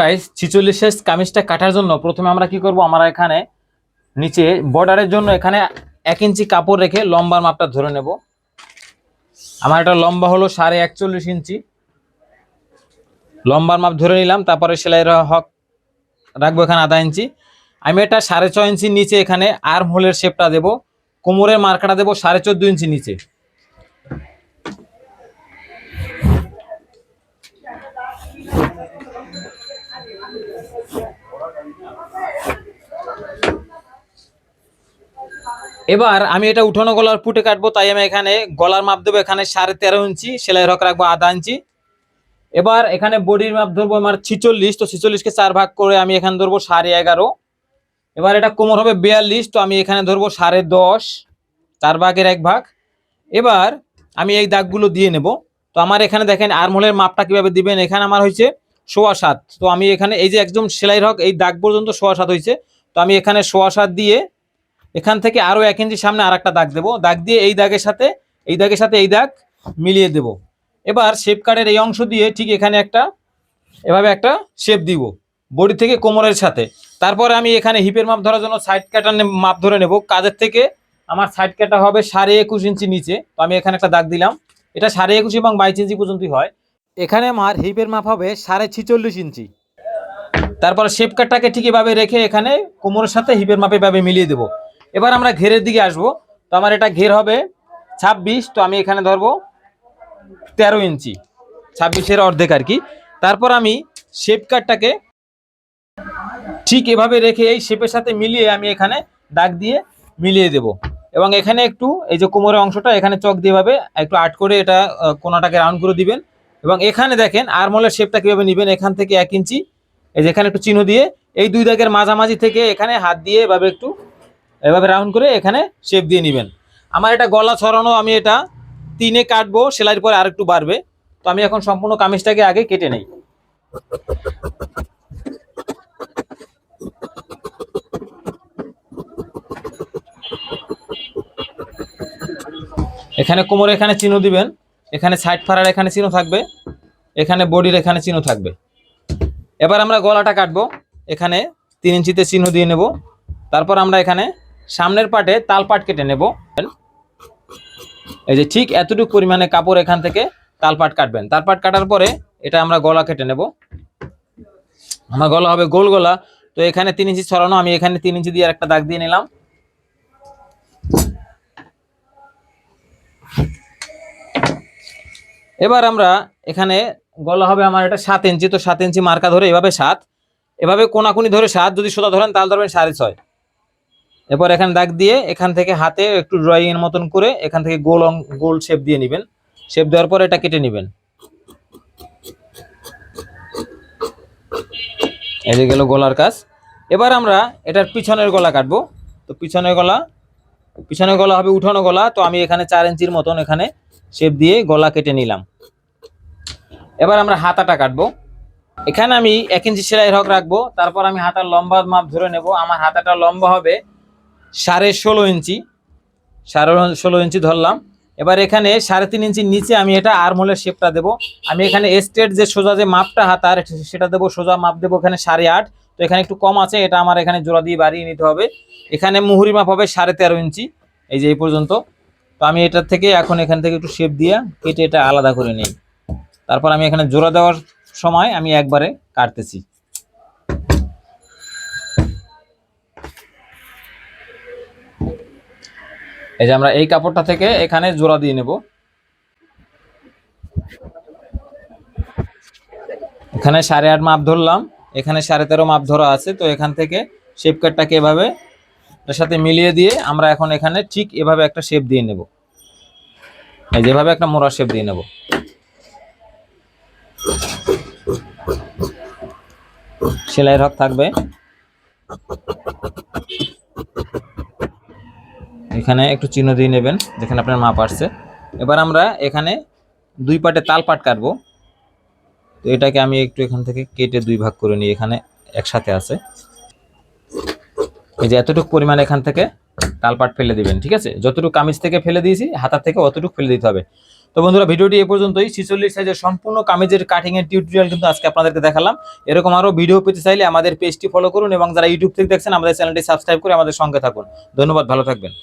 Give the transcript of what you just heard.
Guys ছিচল্লিশ size কামিজটা কাটার জন্য প্রথমে আমরা কি করব? আমরা এখানে নিচে বর্ডারের জন্য এখানে এক ইঞ্চি কাপড় রেখে লম্বার মাপটা ধরে নেব। আমার এটা লম্বা হলো সাড়ে একচল্লিশ ইঞ্চি। লম্বার মাপ ধরে নিলাম, তারপরে সেলাইয়ের হক রাখব এখানে আধা ইঞ্চি। আমি এটা সাড়ে ছয় ইঞ্চি নিচে এখানে আর্ম হোলের শেপটা দেবো। কোমরের মার্কাটা দেবো সাড়ে চোদ্দ ইঞ্চি নিচে। এবার আমি এটা উঠানো গলার ফুটে কাটবো, তাই আমি এখানে গলার মাপ দেবো এখানে সাড়ে তেরো ইঞ্চি, সেলাই রক রাখব আধা ইঞ্চি। এবার এখানে বডির মাপ ধরবো আমার ছিচল্লিশ, তো ছিচল্লিশকে চার ভাগ করে আমি এখানে ধরবো সাড়ে এগারো। এবার এটা কোমর হবে বিয়াল্লিশ, তো আমি এখানে ধরবো সাড়ে দশ, চার ভাগের এক ভাগ। এবার আমি এই দাগগুলো দিয়ে নেব। তো আমার এখানে দেখেন আর্মহোলের মাপটা কীভাবে দিবেন? এখানে আমার হয়েছে সোয়া সাত। তো আমি এখানে এই যে একদম সেলাই হক এই দাগ পর্যন্ত সোয়া সাত হয়েছে। তো আমি এখানে সোয়া সাত দিয়ে এখান থেকে আরও এক ইঞ্চি সামনে আর একটা দাগ দেবো। দাগ দিয়ে এই দাগের সাথে, এই দাগের সাথে এই দাগ মিলিয়ে দেব। এবার শেপ কার্ডের এই অংশ দিয়ে ঠিক এখানে একটা, এভাবে একটা শেপ দিব বডি থেকে কোমরের সাথে। তারপরে আমি এখানে হিপের মাপ ধরার জন্য সাইড কাটার মাপ ধরে নেব। কাজের থেকে আমার সাইড কাটা হবে সাড়ে একুশ ইঞ্চি নিচে। তো আমি এখানে একটা দাগ দিলাম। এটা সাড়ে একুশ এবং বাইশ ইঞ্চি পর্যন্তই হয়। এখানে আমার হিপের মাপ হবে সাড়ে ছিচল্লিশ ইঞ্চি। তারপর শেপ কাটটাকে ঠিক এভাবে রেখে এখানে কোমরের সাথে হিপের মাপে এভাবে মিলিয়ে দেবো। এবার আমরা ঘেরের দিকে আসব। তো আমার এটা ঘের হবে ছাব্বিশ, তো আমি এখানে ধরবো তেরো ইঞ্চি। ছাব্বিশের অর্ধেক আর কি। তারপর আমি শেপ কাটটাকে ঠিক এভাবে রেখে এই শেপের সাথে মিলিয়ে আমি এখানে দাগ দিয়ে মিলিয়ে দেব। এবং এখানে একটু এই যে কোমরের অংশটা, এখানে চক দিয়ে ভাবে একটু আট করে এটা কোনাটাকে রাউন্ড করে দিবেন। এবং এখানে দেখেন আরমলের শেপটা কীভাবে নেবেন, এখান থেকে এক ইঞ্চি। এই যে এখানে একটু চিহ্ন দিয়ে এই দুই দাগের মাঝামাঝি থেকে এখানে হাত দিয়ে এভাবে একটু এভাবে রাউন্ড করে এখানে শেপ দিয়ে নেবেন। আমার এটা গলা ছড়ানো, আমি এটা তিনে কাটবো, সেলাইয়ের পরে আরেকটু বাড়বে। তো আমি এখন সম্পূর্ণ কামিজটাকে আগে কেটে নেই। এখানে কোমরে এখানে চিহ্ন দিবেন। এখানে সাইড ফাড়ার এখানে চিহ্ন থাকবে। এখানে বডির এখানে চিহ্ন থাকবে। এবার আমরা গলাটা কাটবো। এখানে তিন ইঞ্চিতে চিহ্ন দিয়ে নেব। তারপর আমরা এখানে সামনের পাটে তাল পাট কেটে নেব। এই যে ঠিক এতটুকু পরিমাণে কাপড় এখান থেকে তাল পাট কাটবেন। তাল পাট কাটার পরে এটা আমরা গলা কেটে নেব। আমার গলা হবে গোল গলা। তো এখানে তিন ইঞ্চি ছড়ানো, আমি এখানে তিন ইঞ্চি দিয়ে একটা দাগ দিয়ে নিলাম। এবার আমরা এখানে গলা হবে আমার এটা সাত ইঞ্চি, তো সাত ইঞ্চি মার্কা ধরে এভাবে সাত। এভাবে কোনাকুনি ধরে সাত, যদি সোজা ধরেন তাহলে ধরবেন সাড়ে ছয়। এরপর এখানে দাগ দিয়ে এখান থেকে হাতে একটু ড্রয়িং এর মতন করে এখান থেকে গোল গোল শেপ দিয়ে নেবেন। শেপ দেওয়ার পর এটা কেটে নেবেন। এই যে গেল গলার কাজ। এবার আমরা এটার পিছনের গলা কাটবো। তো পিছনের গলা পিছনের গলা হবে উঠানো গলা। তো আমি এখানে চার ইঞ্চির মতন এখানে শেপ দিয়ে গলা কেটে নিলাম। এবার আমরা হাতাটা কাটবো। এখানে আমি এক ইঞ্চি সেলাই হক রাখব। তারপর আমি হাতার লম্বা মাপ ধরে নেব। আমার হাতাটা লম্বা হবে সাড়ে ষোলো ইঞ্চি, সাড়ে ষোলো ইঞ্চি ধরলাম। এবার এখানে সাড়ে তিন ইঞ্চির নিচে আমি এটা আর্মহোলের শেপটা দেবো। আমি এখানে স্ট্রেট যে সোজা যে মাপটা হাতার সেটা দেবো, সোজা মাপ দেবো এখানে সাড়ে আট। তো এখানে একটু কম আছে, এটা আমার এখানে জোড়া দিয়ে বাড়িয়ে নিতে হবে। এখানে মুহুরি মাপ হবে সাড়ে তেরো ইঞ্চি, এই যে এই পর্যন্ত। তো আমি এটার থেকে এখন এখান থেকে একটু শেপ দিয়ে কেটে এটা আলাদা করে নিই। তারপর আমি এখানে জোড়া দেওয়ার সময় আমি একবারে কাটতেছি। এই যে আমরা এই কাপড়টা থেকে এখানে জোড়া দিয়ে নেব। এখানে সাড়ে আট মাপ ধরলাম। এখানে সাড়ে তেরো মাপ ধরা আছে। তো এখান থেকে শেপ কাটটাকে এভাবে এটার সাথে মিলিয়ে দিয়ে আমরা এখন এখানে ঠিক এভাবে একটা শেপ দিয়ে নেব। এই যেভাবে একটা মোড়া শেপ দিয়ে নেব। সেলাই রক থাকবে। এখানে একটু চিহ্ন দিয়ে নেবেন, যেখানে আপনার মাপ আসছে। এবার আমরা এখানে দুই পাটে তাল পাট কাটবো। তো এটাকে আমি একটু এখান থেকে কেটে দুই ভাগ করে নিই, এখানে একসাথে আছে। এই যে এতটুকু পরিমাণ এখান থেকে তালপাট ফেলে দিবেন, ঠিক আছে? যতটুকু কামিজ থেকে ফেলে দিয়েছি হাতার থেকে অতটুকু ফেলে দিতে হবে। তো বন্ধুরা, ভিডিওটি এ পর্যন্তই। ছিচল্লিশ সাইজের সম্পূর্ণ কামিজের কাটিং এর টিউটোরিয়াল কিন্তু আজকে আপনাদেরকে দেখালাম। এরকম আরও ভিডিও পেতে চাইলে আমাদের পেজটি ফলো করুন এবং যারা ইউটিউব থেকে দেখছেন, আমাদের চ্যানেলটি সাবস্ক্রাইব করে আমাদের সঙ্গে থাকুন। ধন্যবাদ, ভালো থাকবেন।